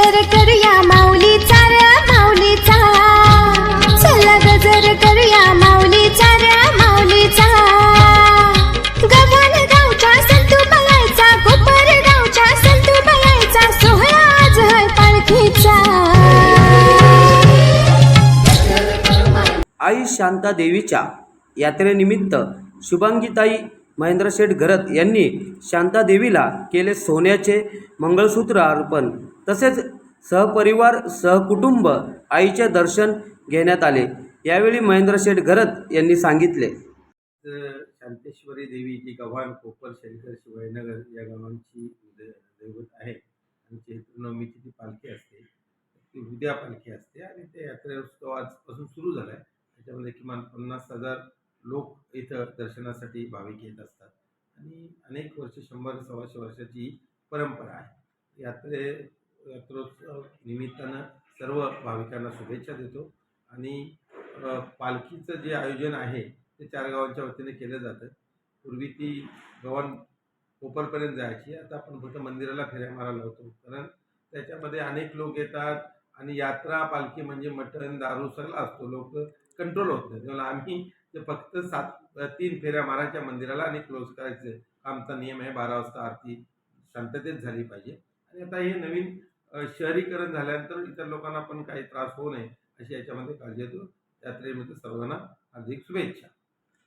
गजर करूया माऊलीचा रे माऊलीचा. चला गजर करूया माऊलीचा रे माऊलीचा. गगन गावचा संतू बघायचा कोपर गावचा संतू बघायचा सोहळा आज आहे पालखीचा. आई शांता देवीच्या यात्रेनिमित्त शुभांगीताई महेंद्र शेठ घरत यांनी शांता देवीला केले सोन्याचे मंगळसूत्र अर्पण. तसेच सहपरिवार सहकुटुंब आईचे दर्शन घेण्यात आले. यावेळी महेंद्र शेठ घरत यांनी सांगितले. तर शांतेश्वरी देवी जी गव्हाण कोपर शंकर शिवायनगर या गावांची दैवत आहे. आणि चैत्रनवमीची ती पालखी असते ती उद्या पालखी असते आणि ते यात्रोत्सव आजपासून सुरू झाला आहे त्याच्यामध्ये किमान पन्नास हजार लोक इथं दर्शनासाठी भाविक येत असतात. आणि अनेक वर्ष शंभर सव्वाशे वर्षाची परंपरा आहे. यात्रे यात्रोत्सव निमित्तानं सर्व भाविकांना शुभेच्छा देतो. आणि पालखीचं जे आयोजन आहे ते चार गावांच्या वतीने केलं जातं. पूर्वी ती गव्हाण कोपरपर्यंत जायची. आता आपण फक्त मंदिराला फेऱ्या मारायला होतो कारण त्याच्यामध्ये अनेक लोक येतात आणि यात्रा पालखी म्हणजे मटण दारू सगळा असतो. लोक कंट्रोल होत नाही. त्यामुळे आम्ही ते फक्त सात तीन फेऱ्या मारायच्या मंदिराला आणि क्लोज करायचे. आमचा नियम आहे बारा वाजता आरती शांततेत झाली पाहिजे. आणि आता हे नवीन शहरीकरण झाल्यानंतर इतर लोकांना पण काही त्रास होऊ नये अशी याच्यामध्ये काळजी घेतो. यात्रेमध्ये सर्वांना हार्दिक शुभेच्छा.